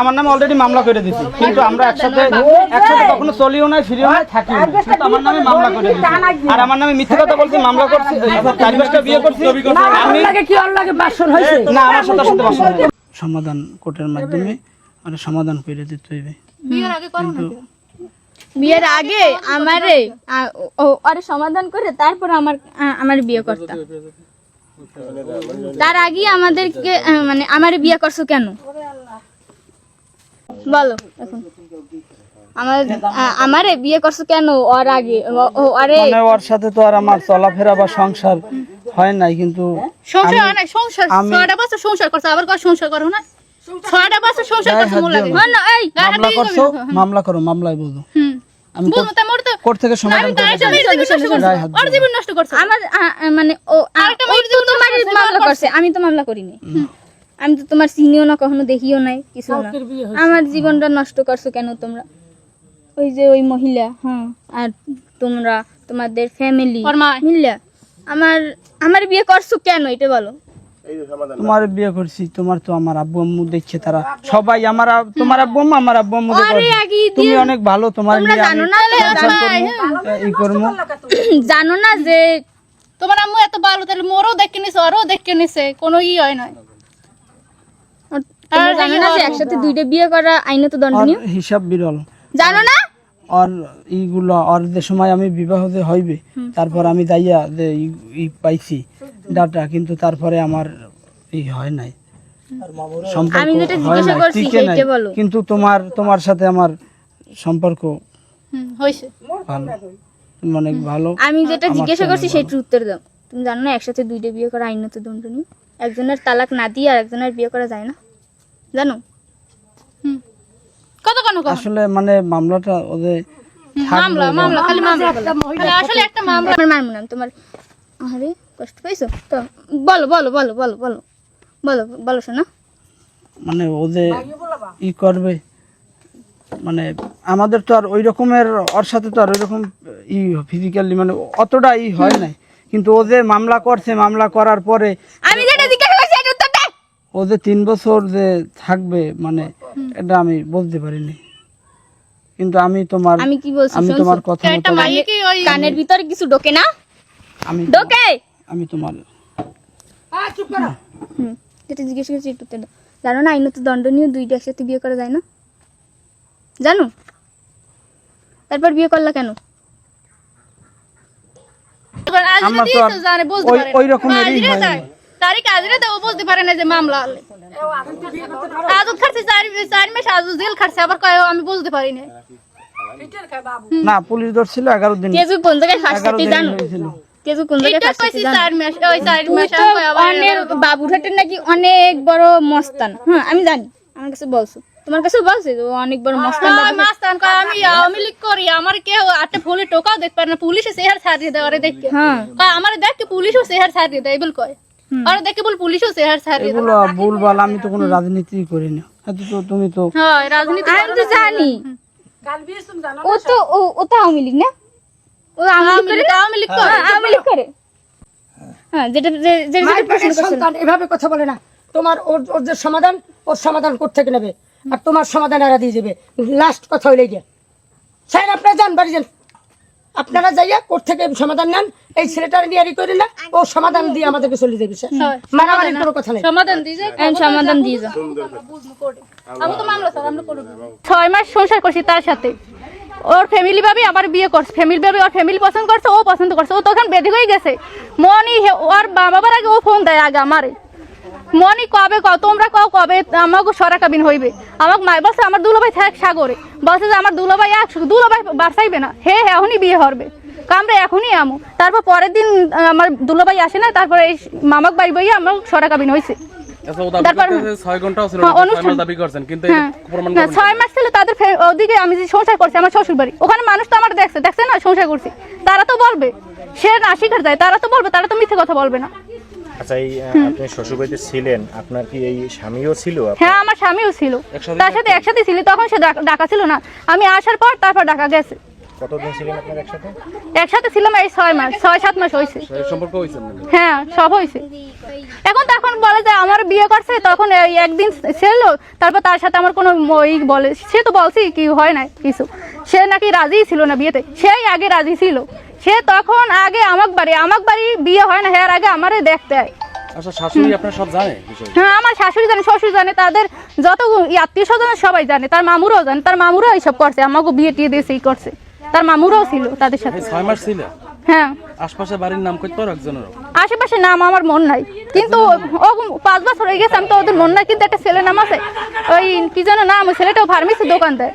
আমার নামে অলরেডি মামলা করে দিছি কিন্তু আমরা একসাথে একসাথে কখনো চলিও নাই ফিরিও নাই থাকিও আমার নামে মামলা করে দিছি আর আমার নামে মিথ্যে কথা বলছি মামলা করছি বিয়ে করছি আমি না আমার সাথে সাথে বাসা সমাধান কোর্টের মাধ্যমে মানে সমাধান করে দিতে হইবে। বিয়ের আগে আমারে আরে সমাধান করে তারপর আমার আমার বিয়ে করতাম তার আগে আমাদেরকে মানে আমারে বিয়ে করছ কেন? বলো এখন। আমার আমারে বিয়ে করছ কেন ওর আগে? আরে মানে ওর সাথে তো আর আমার চলাফেরা বা সংসার হয় নাই কিন্তু সংসার হয় না সংসার ছয়টা বছর সংসার করছ আবার সংসার করো না? ছয়টা বছর সংসার হাত মন লাগে। না। হ্যাঁ না এই মামলা করছ? মামলা করো মামলায় বলব হুম। আমি কোর্ট থেকে সমাধান ওর জীবন নষ্ট করছ। আমার মানে ও আরেকটা তো মামলা করছে। করছে। আমি তো মামলা করিনি। আমি তো তোমার চিনিও না কখনো দেখিও নাই কিছু না। আমার জীবনটা নষ্ট করছ কেন তোমরা? ওই যে ওই মহিলা হ্যাঁ আর তোমরা তোমাদের ফ্যামিলি মিল্লা আমার আমার বিয়ে করছ কেন? এটা বলো। তোমার বিয়ে করছি তোমার তো আমার আব্বু আম্মু দেখছে তারা। সবাই আমার তোমার আব্বু আম্মু আমার আব্বু আম্মু তুমি অনেক ভালো তোমার নিয়ে জানো না যে এই করব জানো না যে তোমার আম্মু এত ভালো তাহলে মোরও দেখে নিছে ওরও দেখে নিছে কোনো ই হয় না জানো না যে একসাথে দুইটা বিয়ে করা আইনত আর দণ্ডনীয় হিসাব বিরল। জানো না? আর এইগুলো আর যে সময় আমি বিবাহ যে হইবে তারপর আমি যাইয়া যে ই- ই পাইছি ডাটা কিন্তু তারপরে আমার এই হয় নাই। কিন্তু তোমার তোমার সাথে আমার সম্পর্ক হয়েছে ভালো আমি যেটা জিজ্ঞাসা করছি সেটার উত্তর দাও। তুমি জানো না একসাথে দুইটা বিয়ে করা আইনত দণ্ডনীয়। একজনের তালাক না দিয়ে আর একজনের বিয়ে করা যায় না। জানো? হুম। কত কেন আসলে মানে মামলাটা ওদের মামলা মামলা খালি মামলা আসলে একটা মামলা। আমার মারমু না তোমার আরে কষ্ট পাইছো? তো বলো বলো বলো বলো বলো। বলো বলো শোনা। মানে ওদের ই করবে। মানে আমাদের তো আর ওই রকমের ওর সাথে তো আর ওই রকম ই ফিজিক্যালি মানে অতটা ই হয় নাই। কিন্তু ও যে মামলা করছে মামলা করার পরে আমি যেটা জিজ্ঞাসা করছি এটার ও যে তিন বছর যে থাকবে মানে এটা আমি বলতে পারিনি। কিন্তু আমি তোমার আমি কি বলছি আমি তোমার কথা একটা মতো ওই কানের ভিতরে কিছু ঢোকে না? আমি ঢোকে! আমি তোমার আ চুপ করো। হুম। যেটা জিজ্ঞাসা করছি একটু উত্তর জানো না আইনত দণ্ডনীয় দুইটা একসাথে বিয়ে করা যায় না? জানো? তারপর বিয়ে করলা কেন? আজ আমার তো আর জানে বুঝতে ওই- পারে ওই রকমেরই আজরে যায় তারিখ তো বুঝতে পারে না যে মামলা। হলে আজত খাচ্ছে চার চার মাস আজ জেল খাচ্ছে আবার কয় আমি বুঝতে পারি না। না পুলিশ ধরছিল এগারো দিন। কেজু কোন জায়গায় ফাঁস এগারো থাকে দিন জানো? কেজু কোন জায়গায় অনেক বাবুরহাটের নাকি অনেক বড় মস্তান। হ্যাঁ আমি জানি আমার কাছে বলছো। তোমার কাছে বলছে অনেক বড় মস্তান কয়। আমি আওয়ামী লীগ করি আমার কেউ আটটা ফুলে টোকাও দেখতে পারে না পুলিশে চেহার ছাড়িয়ে দেয় দেখে হ্যাঁ। কয় আমার দেখকে পুলিশও চেহার ছাড়িয়ে দেয় বল কয়। আর দেখে বল পুলিশও এগুলো ভুলভাল আমি তো কোনো রাজনীতি করি না। এত তো তুমি তো হ্যাঁ রাজনীতি আমি তো জানি। ও তো ও ও তো আওয়ামী লীগ না? ও আওয়ামী লীগ করে? আওয়ামী লীগ করে। হ্যাঁ, আওয়ামী লীগ করে। হ্যাঁ যেটা যেটা। সন্তান এভাবে কথা বলে না। তোমার ওর ওর যে সমাধান ওর সমাধান করতে নেবে। আর তোমার সমাধান এরা দিয়ে যাবে লাস্ট কথা হইলে গিয়ে স্যার আপনারা যান বাড়ি যান। আপনারা যাইয়া কোর্ট থেকে সমাধান নেন এই ছেলেটার নিয়ে করি না ও সমাধান দিয়ে আমাদেরকে চলে যাবে স্যার। মারামারির কোনো কথা নেই। সমাধান দিয়েছে আমি সমাধান দিয়ে যাও আমি তো মামলা স্যার আমরা করে ছয় মাস সংসার করছি তার সাথে। ওর ফ্যামিলি ভাবে আবার বিয়ে করছে। ফ্যামিলি ভাবে ওর ফ্যামিলি পছন্দ করছে ও পছন্দ করছে। ও তখন বেঁধে হয়ে গেছে। মনি হে- ওর মা বাবার আগে ও ফোন দেয় আগে আমারে। মনি কবে ক তোমরা কও কবে আমাকে সরা কাবিন হইবে? আমাকে মাই বলছে আমার দুলোভাই থাক সাগরে। বলছে যে আমার দুলোভাই এক দুলোভাই বাড়সাইবে না। হে হে এখনই বিয়ে হবে আমরা এখনই আমু। তারপর পরের দিন আমার দুলোভাই আসে না তারপরে এই মামাক বাড়ি বইয়া আমার সরা কাবিন হয়েছে আচ্ছা, ছয় হ্যাঁ, হ্যাঁ। ছয় মাস ছিল তাদের ওদিকে আমি যে সংসার করছি আমার শ্বশুর বাড়ি ওখানে মানুষ তো আমার দেখছে দেখছে না সংসার করছি। তারা তো বলবে সে না শিখার যায় তারা তো বলবে তারা তো মিথ্যে কথা বলবে না। আচ্ছা এই আপনি শ্বশুরবাড়িতে ছিলেন আপনার কি এই স্বামীও ছিল হ্যাঁ আমার স্বামীও ছিল। তার সাথে একসাথে ছিল তখন সে ডাক- ডাকা ছিল না। আমি আসার পর তারপর ডাকা গেছে। কতদিন ছিলেন আপনার একসাথে? একসাথে ছিলাম এই ছয় মাস ছয় সাত মাস সম্পর্ক হ্যাঁ সব হয়েছে। এখন তখন বলে যে আমার বিয়ে করছে তখন এই একদিন ছিল তারপর তার সাথে আমার কোনো ওই বলে সে তো বলছি কি হয় না কিছু। সে নাকি রাজি ছিল না বিয়েতে সেই আগে রাজি ছিল। সে তখন আগে আমাক বাড়ি আমাক বাড়ি বিয়ে হয় না হ্যাঁ আগে আমারে দেখতে হয়। আচ্ছা শাশুড়ি আপনার সব জানে হ্যাঁ আমার শাশুড়ি জানে শ্বশুর জানে তাদের যত আত্মীয় স্বজন সবাই জানে তার মামুরাও জানে তার এইসব করছে আমাকে বিয়ে টিয়ে দিয়েছে এই করছে। তার মামুরাও ছিল তাদের সাথে। ছয় মাস ছিল? হ্যাঁ। আশপাশে বাড়ির নাম করতে পারো একজনের আশেপাশে নাম আমার মন নাই কিন্তু ও পাঁচ বছর হয়ে গেছে আমি তো ওদের মন নাই কিন্তু একটা ছেলে নাম আছে ওই কি যেন নাম ওই ছেলেটাও ফার্মেসি দোকান দেয়।